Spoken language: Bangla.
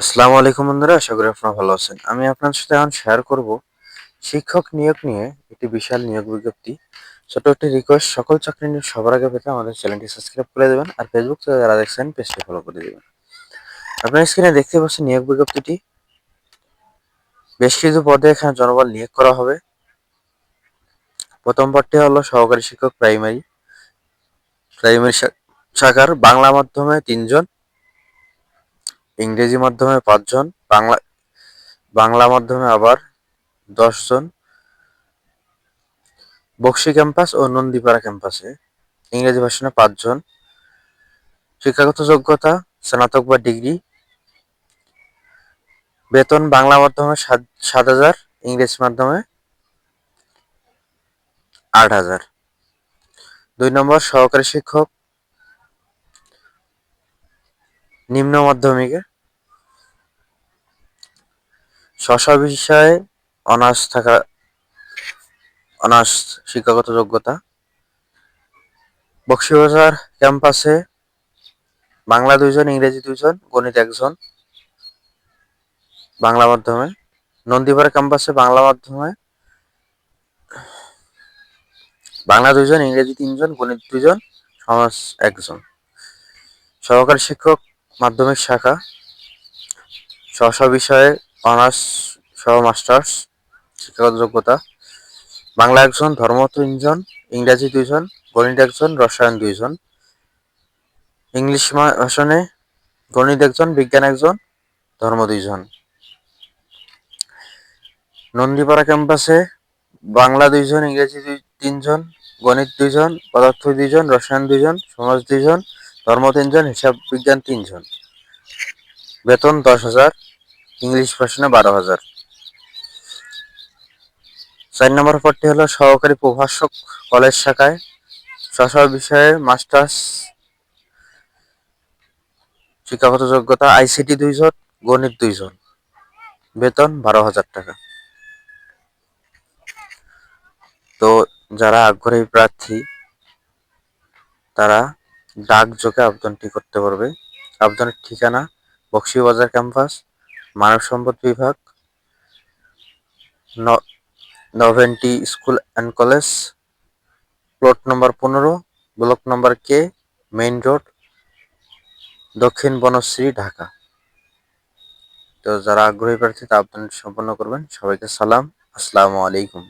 আসসালামু আলাইকুম বন্ধুরা, আশা করি আপনারা ভালো আছেন। আমি আপনার সাথে এখন শেয়ার করব শিক্ষক নিয়োগ নিয়ে একটি বিশাল নিয়োগ বিজ্ঞপ্তি। ছোট একটি রিকোয়েস্ট সকল চাকরি নিয়ে সবার আগে পেতে আমাদের চ্যানেলটি সাবস্ক্রাইব করে দেবেন আর ফেসবুক থেকে যারা দেখছেন পেজটি ফলো করে দেবেন। আপনার স্ক্রিনে দেখতে পাচ্ছেন নিয়োগ বিজ্ঞপ্তিটি। বেশ কিছু পদে এখানে জনবল নিয়োগ করা হবে। প্রথম পদটি হলো সহকারী শিক্ষক প্রাইমারি। প্রাইমারি শাখার বাংলা মাধ্যমে তিনজন। ইংরেজি মাধ্যমে পাঁচজন, বাংলা বাংলা মাধ্যমে আবার দশজন। বক্সি ক্যাম্পাস ও নন্দীপাড়া ক্যাম্পাসে ইংরেজি ভাষণে পাঁচজন। শিক্ষাগত যোগ্যতা, স্নাতক বা ডিগ্রি। বেতন বাংলা মাধ্যমে সাত হাজার, ইংরেজি মাধ্যমে আট হাজার। দুই নম্বর সহকারী শিক্ষক, নিম্ন মাধ্যমিকে স্ব বিষয়ে অনার্স থাকা, অনার্স শিক্ষাগত যোগ্যতা। বক্সিবাজার ক্যাম্পাসে বাংলা দুইজন, ইংরেজি দুইজন, গণিত একজন। বাংলা মাধ্যমে। নন্দীপাড়া ক্যাম্পাসে বাংলা মাধ্যমে। বাংলা দুইজন, ইংরেজি তিনজন, গণিত দুইজন, সমাজ একজন। সহকারী শিক্ষক মাধ্যমিক শাখা। স্ব বিষয়ে অনার্স সহ মাস্টার্স, শিক্ষাগত যোগ্যতা, বাংলা একজন ধর্ম তিনজন ইংরাজি দুইজন, গণিত একজন, রসায়ন দুইজন, ইংলিশ ভাষণে গণিত একজন, বিজ্ঞান একজন, ধর্ম দুইজন। নন্দীপাড়া ক্যাম্পাসে বাংলা দুইজন, ইংরেজি দুই, তিনজন, গণিত দুইজন, পদার্থ দুইজন, রসায়ন দুইজন, সমাজ দুইজন, ধর্ম তিনজন, হিসাব বিজ্ঞান তিনজন। বেতন দশ হাজার। ইংলিশ ভাষণে বারো হাজার। চার নম্বর পদটি হলো সহকারী প্রভাষক কলেজ শাখায়। স্ব বিষয়ে মাস্টার্স, শিক্ষাগত যোগ্যতা, আইসিটি দুইজন, গণিত দুইজন। বেতন বারো হাজার টাকা। তো যারা আগ্রহী প্রার্থী, তারা ডাকযোগে আবেদনটি করতে পারবে। আবেদনের ঠিকানা বক্সিবাজার ক্যাম্পাস মানব সম্পদ বিভাগ Noventy school and college, plot number পনেরো, block number K, main road, Dakshin Banasree, Dhaka. তো যারা আগ্রহী প্রার্থী, তা আবেদন সম্পন্ন করবেন। সবাইকে সালাম। আসসালামু আলাইকুম।